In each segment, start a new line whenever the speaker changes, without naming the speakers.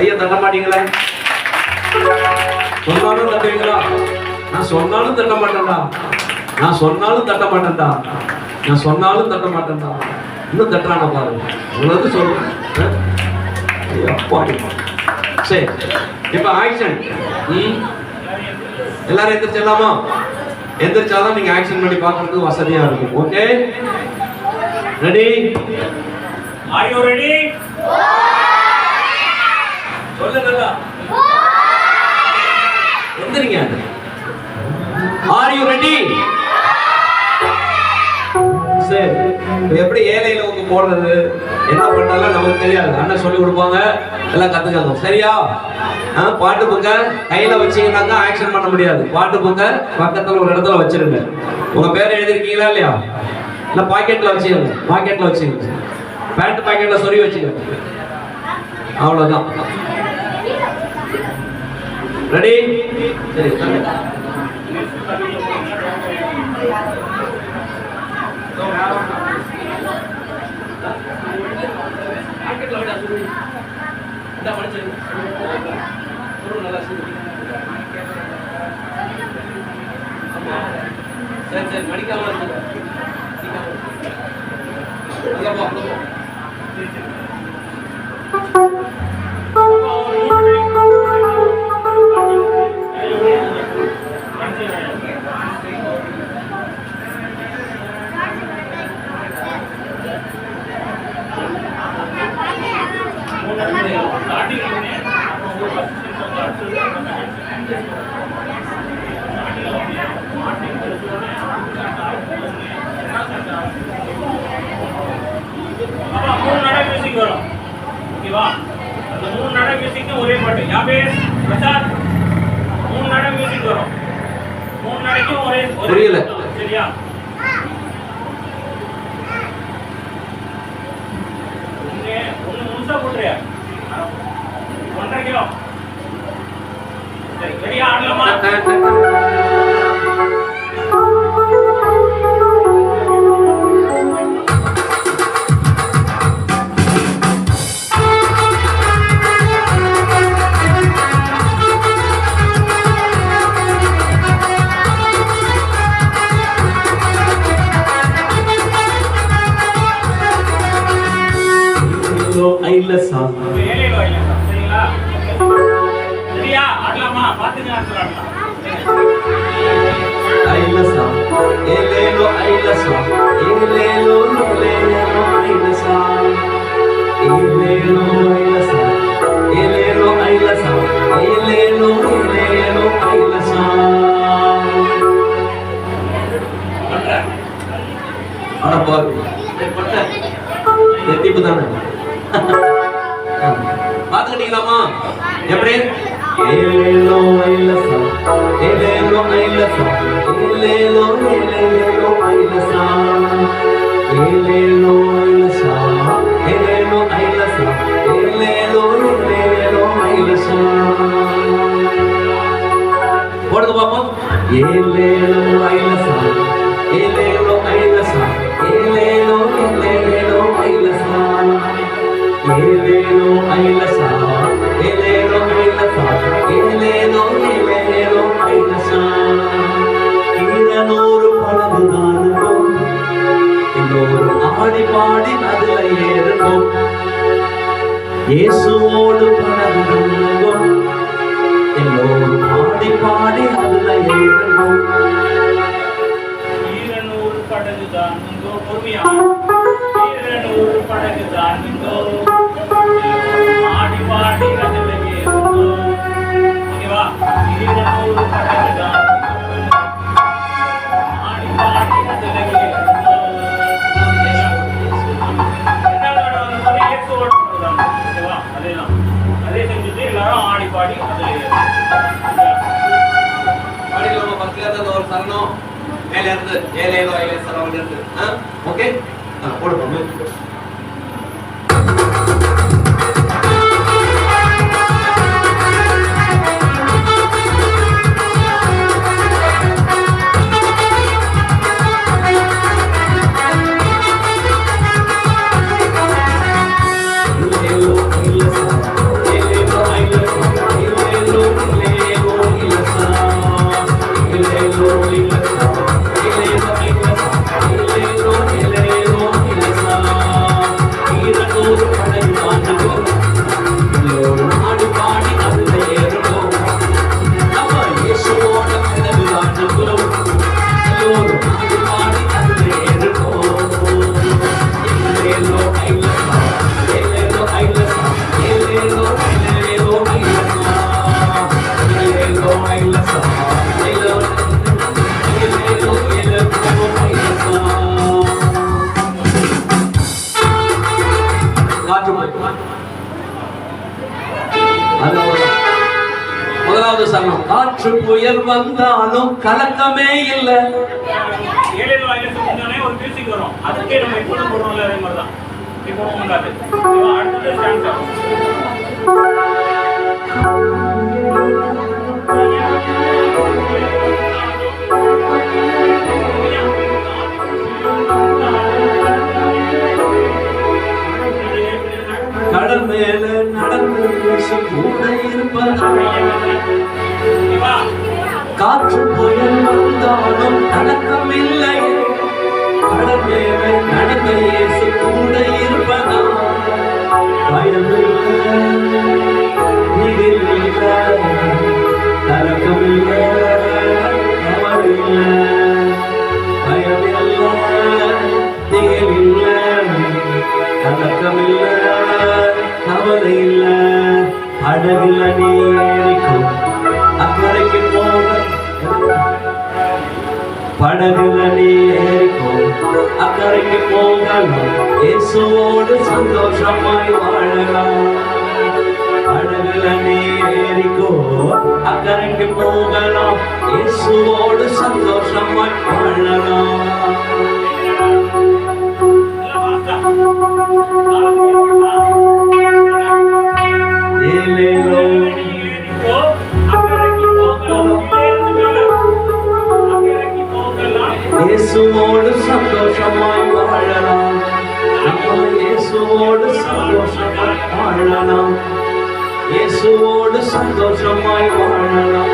ஐயா தட்ட மாட்டீங்களே? சொன்னாலும் தட்டுவீங்களா? நான் சொன்னாலும் தட்ட மாட்டேன்டா. நான் சொன்னாலும் தட்ட மாட்டேன்டா. நான் சொன்னாலும் தட்ட மாட்டேன்டா. இன்னும் தட்டுறானா பாருங்க. உங்களுக்கு சொல்லுவேன் அப்பாடி. சரி இப்போ ஆக்ஷன் ம். எல்லாரும் எந்திரிச்சிடலாமா? எந்திரிச்சாதான் நீங்க ஆக்ஷன் பண்ணி பாக்குறதுக்கு வசதியா இருக்கும். Okay ready
are you ready சொல்லு நல்லா.
எந்திரிங்க. ஆர் யூ ரெடி சரி. எப்படி ஏழையில வந்து போடுறது? என்ன பண்ணாலும் நமக்கு தெரியாது. அண்ணன் சொல்லி கொடுப்பாங்க. எல்லாம் கத்துக்கங்க சரியா? ஆ, பாட்டு புக்க கையில வச்சீங்கன்னாக்கா ஆக்ஷன் பண்ண முடியாது. பாட்டு புக்க பக்கத்துல ஒரு இடத்துல வச்சிருங்க. உங்க பேர் எழுதிருக்கீங்களா இல்லையா? இல்ல பாக்கெட்ல வச்சுக்கோங்க. பாக்கெட்ல வச்சுக்கோங்க. பேண்ட் பாக்கெட்ல சொல்லி வச்சுக்கோங்க. அவ்வளவுதான். ரெடி சரி மடிக்காம புரியல. இயேசுவோடு பணம் எல்லோரும் பாடி பாடி அதில்
எழுதணும் படகுதான் இங்கோ பொறுமையா. படகுதான் இங்கோ. பாடி பாடி படியில்
ஒரு பஸ்ல இருந்து ஒரு சரணம் மேல இருந்து ஏழு ஏழோ ஏழு சரணம் இருந்து ஓகே போடுவோம் வந்தாலும் கலக்கமே இல்லை. கடல் மேல நடந்து பேசும் கூட இருப்ப காற்று புயல் வந்தாலும் தடக்கம் இல்லை கடமேவை நடந்த இயேசு கூட இருப்பதா அடவில் அநேரிக்கும் படகுல நேரிக்கும் அக்கறைக்கு போகலாம். இயேசுவோடு சந்தோஷமாய் வாழலாம். படகுல நேரிக்கும் அக்கறைக்கு போகலாம். இயேசுவோடு சந்தோஷமாய் வாழலாம். ஏலேலோ இயேசுவோடு சந்தோஷமாய் வாழலாம் நம்ம இயேசுவோடு சந்தோஷமாய் வாழலாம் இயேசுவோடு சந்தோஷமாய் வாழலாம்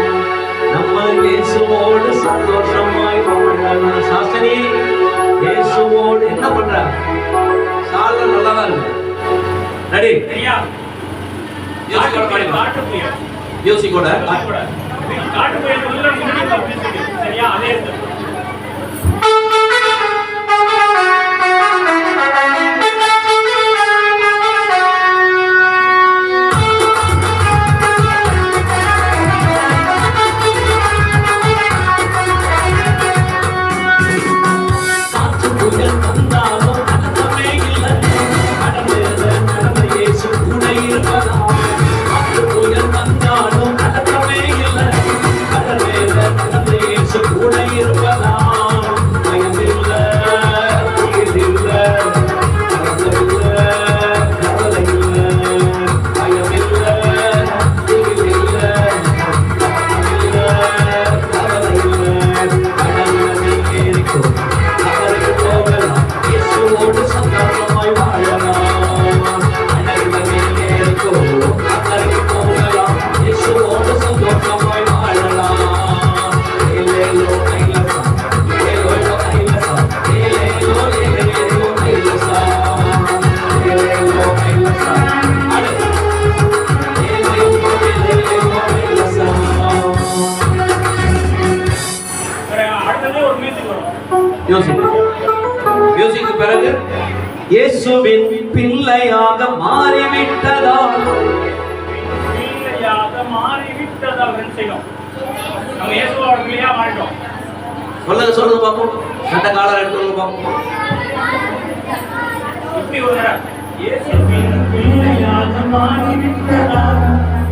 நம்ம இயேசுவோடு சந்தோஷமாய் வாழலாம் சாஸ்திரி இயேசுவோடு என்ன பண்ற சால நல்லா தான் இருக்கு ரெடி யோசிக்கோட பாடிக்கலாம் யோசிக்கோட
சரியா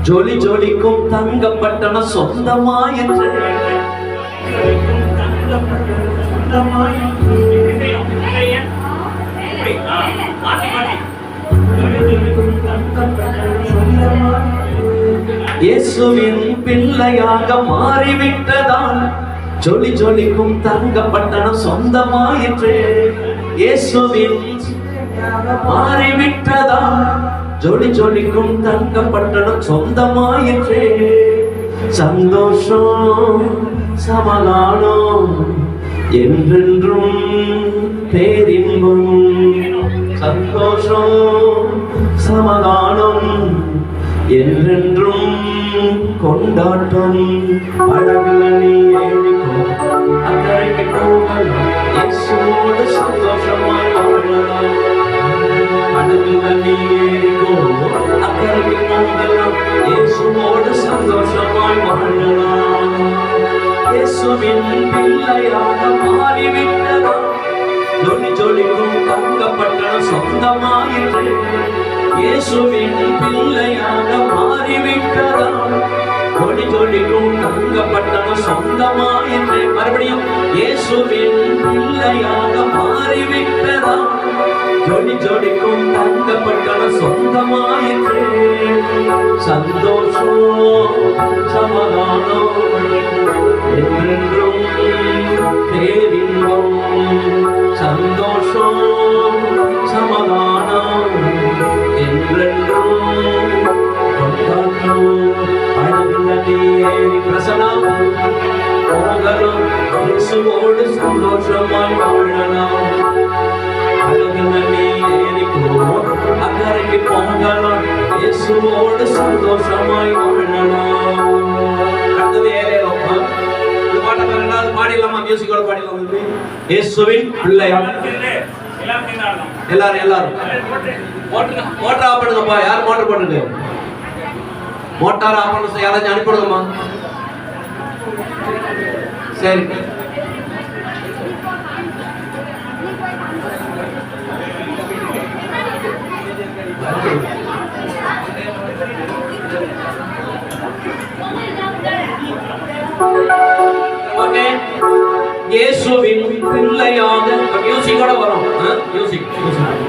ஜொலி ஜொலிக்கும் தங்கப்பட்டன சொந்தமாயிற்று இயேசுவின் பிள்ளையாக மாறிவிட்டதால் ஜொலி ஜொலிக்கும் தங்கப்பட்டனம் சொந்தமாயிற்று. இயேசுவின் மாறிவிட்டதால் ஜொலி ஜொலிக்கும் தங்கப்பட்டனம் சொந்தமாயிற்றே. சந்தோஷம் சமாதானம் என்றென்றும் பேரின்பம். சந்தோஷம் சமதானம் என்றென்றும் கொண்டாட்டம். படகுல அக்கறைக்கு இயேசுவோடு சந்தோஷமாய் வாழலாம் இயேசுவின் பிள்ளையாக மாறிவிட்டதா ஜொலி ஜொலிக்கும் தங்கப்பட்டன சொந்தமாயிற்று. இயேசுவின் பிள்ளையாக மாறிவிட்டதா ஜொலி ஜொலிக்கும் தங்கப்பட்டன சொந்தமாயிற்று. மறுபடியும் இயேசுவின் பிள்ளையாக மாறிவிட்டதா ஜொலி ஜொலிக்கும் தங்கப்பட்டன சொந்தமாயிற்று. சந்தோஷம் சமா வாழ்ந்து சந்தோஷமாய் வாழலாம் அடுத்தது ஏறேலாம் இந்த பாட்டை ரெண்டாவது பாடிடலாமா? மியூசிக்கோட பாடிடலாம்? இயேசுவின்
எல்லாரும்
எல்லாரும்.
போட்டு.
மோட்டர் ஆஃப் பண்ணுங்கப்பா. யார் மோட்டர் மோட்டார் ஆஃப் பண்ண யாராச்சும் அனுப்பிடுங்கம்மா சரி. இயேசுவின் பிள்ளையாக. மியூசிக்கோட வரும். மியூசிக் மியூசிக்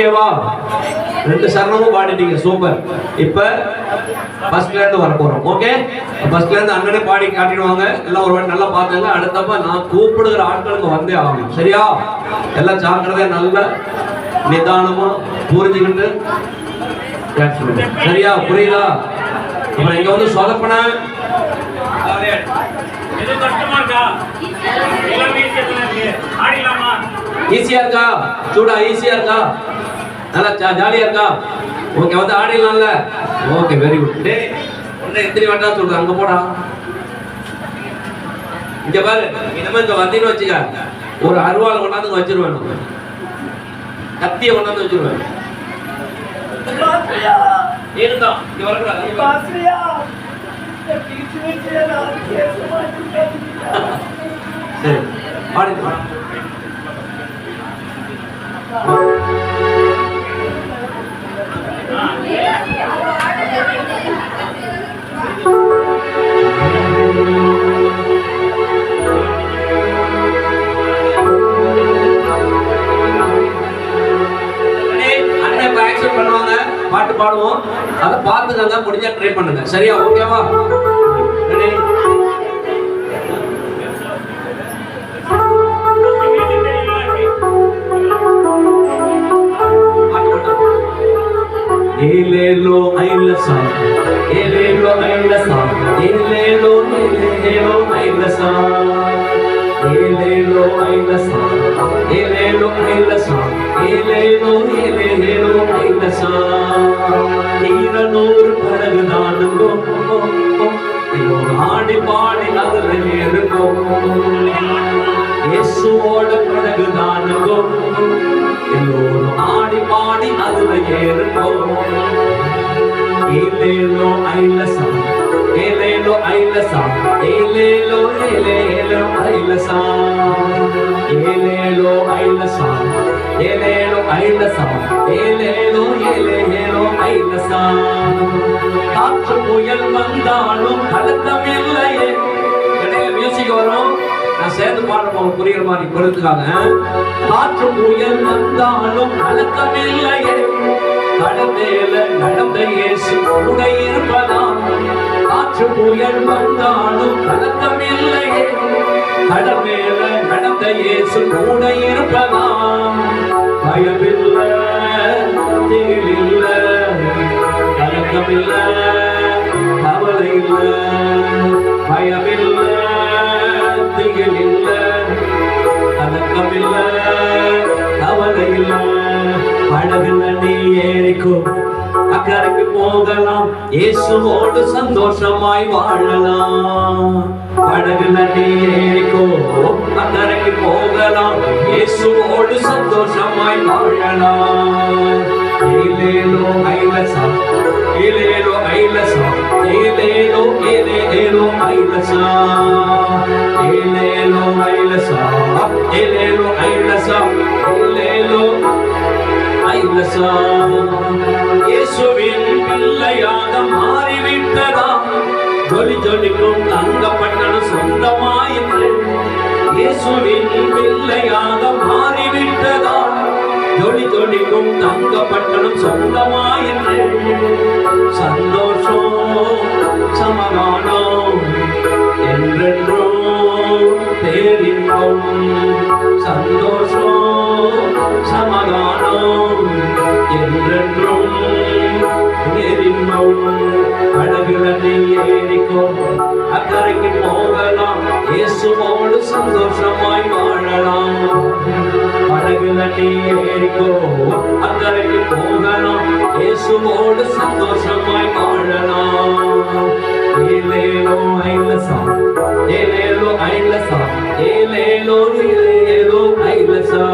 ஓகேவா? ரெண்டு சரணமும் பாடிட்டீங்க சூப்பர். இப்ப ஃபர்ஸ்ட்ல இருந்து வர போறோம் ஓகே ஃபர்ஸ்ட்ல இருந்து அண்ணனே பாடி காட்டிடுவாங்க. எல்லாம் ஒரு வாட்டி நல்லா பார்த்துங்க. அடுத்தப்ப நான் கூப்பிடுகிற ஆட்களுக்கு வந்தே ஆகணும். சரியா? எல்லாம் ஜாக்கிரதையா நல்ல நிதானமா புரிஞ்சுக்கிட்டு சரியா? புரியுதா? அப்புறம் இங்க வந்து சொதப்பன
எது கஷ்டமா இருக்கா? எல்லாம் ஈஸியா இருக்கு?
சூடா ஈஸியா இருக்கா? நல்லா ஜாலியா இருக்கா? ஓகே வந்து ஆடிடலாம்ல. ஓகே வெரி குட் டேய் உன்னை எத்தனை வாட்டா சொல்ற அங்க போடா. இங்க பாரு. இனிமே இங்க வந்தீங்கன்னு வச்சுக்க. ஒரு அருவாள் கொண்டாந்து வச்சிருவேன். கத்திய கொண்டாந்து வச்சிருவேன். இருந்தா இங்க வரக்கூடாது. சரி பாடி. பாட்டு பாடுவோம். அதை பார்த்துக்கங்க முடிஞ்சா ட்ரை பண்ணுங்க. சரியா? ஓகேவா ஏலேலோ ஐலசா ஏலேலோ ஐலசா ஏலேலோ ஏலேலோ ஐலசா ஏலேலோ ஐலசா ஏலேலோ ஐலசா ஏலேலோ ஏலேலோ ஐலசா ஈரனூர் படகு நானுங்கோ இன்னொரு ஆடி பாடி அதுல ஏறுங்கோ இயேசுவோட படகு எல்லோரும் ஆடி பாடி அதுல ஏறுவோம். ஏலேலோ ஐலசா ஏலேலோ ஐலசா ஏலேலோ ஏலேலோ ஐலசா ஏலேலோ ஐலசா ஏலேலோ ஐலசா ஏலேலோ ஏலேலோ ஐலசா காற்று புயல் வந்தாலும் கலக்கமில்லையே. இல்லையே மியூசிக் வரும். நான் சேர்ந்து பாடுறோம் புரியுற மாதிரி பொறுத்துக்காங்க காற்று புயல் வந்தாலும் கலக்கமில்லையே கடந்தேல நடந்த இயேசு கூட இருப்பதாம். காற்று புயல் வந்தாலும் கலக்கமில்லையே கடமேல நடந்த இயேசு கூட இருப்பதாம். பயமில்லை திகிலில்லை கலக்கமில்லை கவலை இல்லை பயமில்லை. திகிலில்லை கலக்கமில்லை கவலை இல்லை படகுல நீ ஏறிக்கும் அக்கறைக்கு போகலாம். இயேசுவோடு சந்தோஷமாய் வாழலாம். படகுல நீ ஏறிக்கோ அக்கறைக்கு போகலாம். இயேசுவோடு சந்தோஷமாய் வாழலாம். ஏலேலோ ஐலசா. ஏலேலோ ஐலசா. ஏலேலோ ஏலேலோ ஐலசா. ஏலேலோ ஐலசா. ஏலேலோ ஐலசா. ஏலேலோ ஐலசா. இயேசுவின் பிள்ளையாக மாறிவிட்டதா? ஜொலி ஜொலிக்கும் தங்கப்பட்டணம் சொந்தமாயிற்று. இயேசுவின் பிள்ளையாக மாறிவிட்டதா? ஜொலி ஜொலிக்கும் தங்க தங்கப்பட்டணம் சொந்தமாயிற்று. சந்தோஷம் சமாதானம் என்றென்றும் பேரின்பம் சந்தோஷம் சமாதானம் என்றென்றும் பேரின்பம் அழகுல நீ ஏறிக்கோ அக்கறைக்கு போகலாம். இயேசுவோடு சந்தோஷமாய் வாழ படகுல நீ போகலாம். இயேசுவோடு சந்தோஷமாய் வாழலாம். ஏலேலோ ஐலசா ஏலேலோ ஐலசா ஏலேலோ ஏலேலோ ஐலசா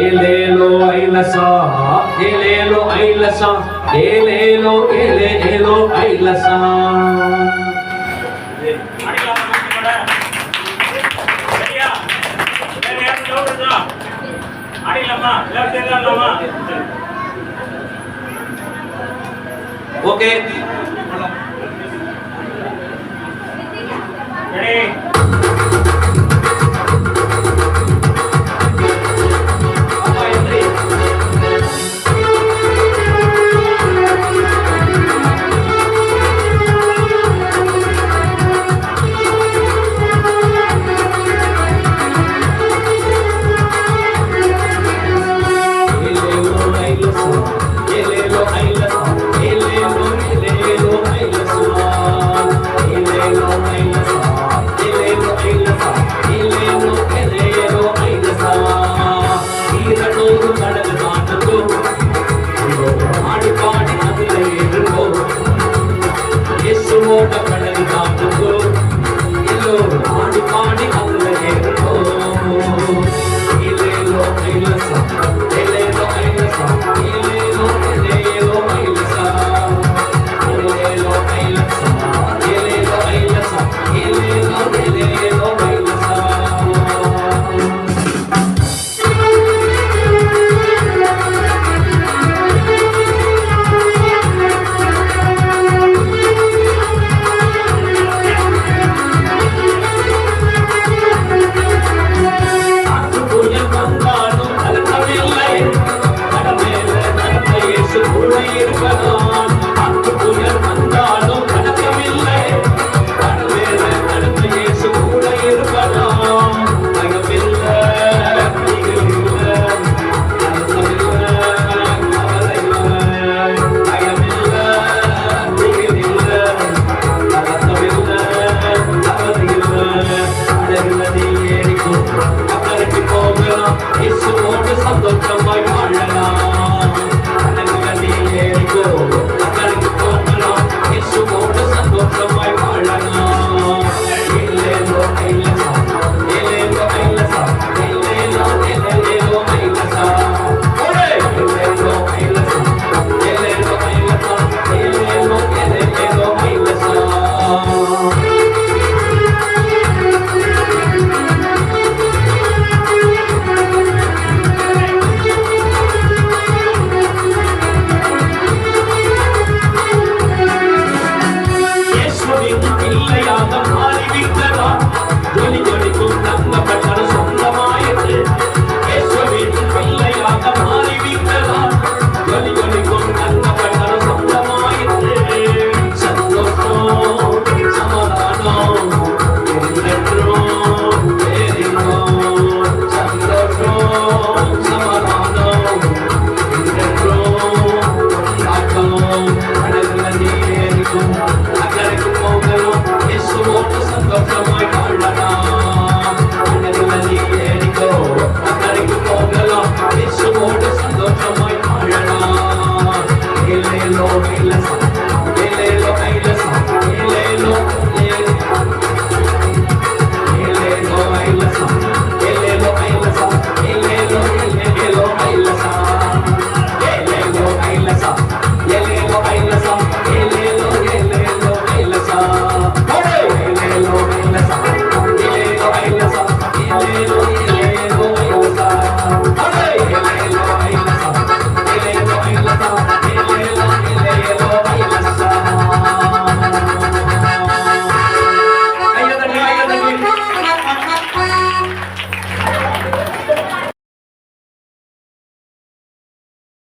ஏலேலோ ஐலசா ஏலேலோ ஐலசா ஏலேலோ ஏலேலோ ஐலசா
Okay.
Ready?